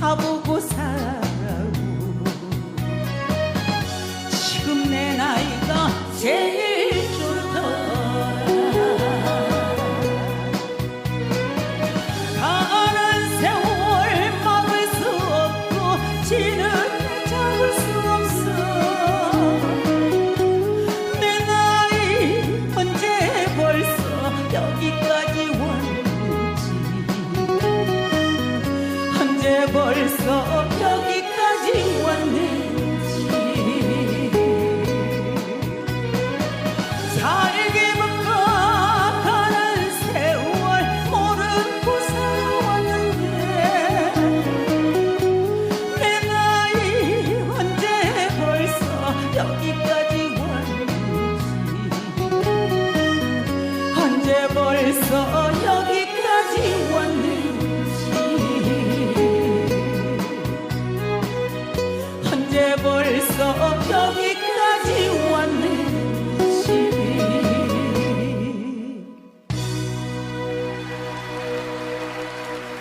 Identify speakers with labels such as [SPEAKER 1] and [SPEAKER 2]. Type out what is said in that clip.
[SPEAKER 1] 다 보고 살아오 지금 내 나이가 제일 줄더라. 가는 세월 막을 수 없고 지는 잡을 수 없어. 내 나이 언제 벌써 여기까지 벌써 여기까지 왔는지. 살게 묶어가는 세월 모르고 살아왔는데 내 나이 언제 벌써 여기까지 왔는지. 언제 벌써